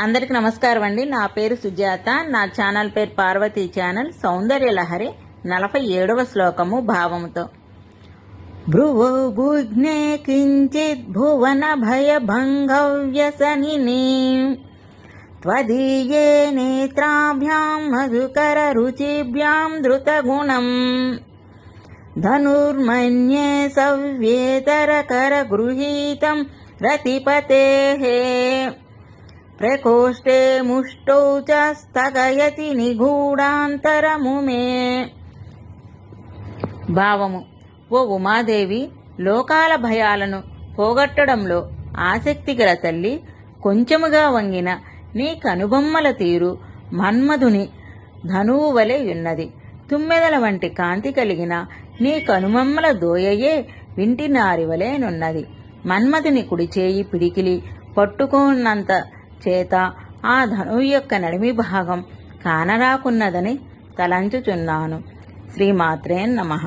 అందరికి నమస్కారం అండి. నా పేరు సుజాత. నా ఛానల్ పేరు పార్వతీ ఛానల్. సౌందర్య లహరి నలభై ఏడవ శ్లోకము భావముతో. భ్రువో భుజ్ఞే కించిత్ భువన భయభంగవ్యసనిని త్వదీయే నేత్రాభ్యాం మధుకర రుచిభ్యాం ధృతగుణం. ధనుర్మన్యే సవ్యేతరకర గృహీతం రతిపతేः ప్రకోష్ఠే ముష్టౌ చ స్థగయతి నిగూఢాంతరము మే భావము ఓ ఉమాదేవి లోకాల భయాలను పోగొట్టడంలో ఆసక్తి గల తల్లి కొంచెముగా వంగిన నీ కనుబొమ్మల తీరు మన్మధుని ధనువు వలె ఉన్నది. తుమ్మెదల వంటి కాంతి కలిగిన నీ కనుబొమ్మల దోయయే వింటి నారివలేనున్నది మన్మధుని కుడిచేయి పిడికిలి పట్టుకున్నంత చేత ఆ ధనువు యొక్క నడిమి భాగం కానరాకున్నదని తలంచుచున్నాను. శ్రీమాత్రే నమః.